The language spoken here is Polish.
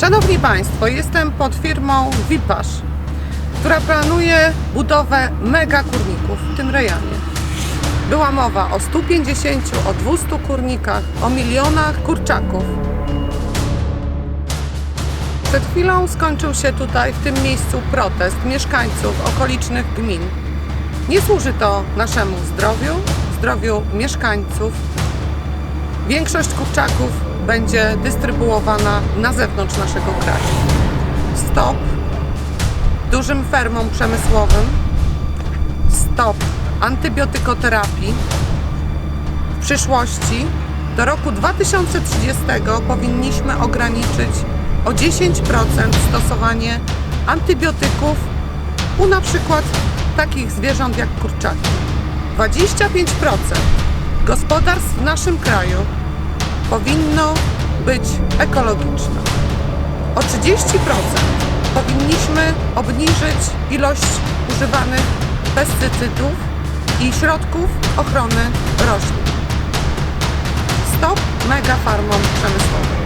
Szanowni Państwo, jestem pod firmą Wipasz, która planuje budowę mega kurników w tym rejonie. Była mowa o 150, o 200 kurnikach, o milionach kurczaków. Przed chwilą skończył się tutaj w tym miejscu protest mieszkańców okolicznych gmin. Nie służy to naszemu zdrowiu, zdrowiu mieszkańców. Większość kurczaków będzie dystrybuowana na zewnątrz naszego kraju. Stop dużym fermom przemysłowym. Stop antybiotykoterapii. W przyszłości do roku 2030 powinniśmy ograniczyć o 10% stosowanie antybiotyków u na przykład takich zwierząt jak kurczaki. 25% gospodarstw w naszym kraju powinno być ekologiczne. O 30% powinniśmy obniżyć ilość używanych pestycydów i środków ochrony roślin. Stop mega farmom przemysłowym.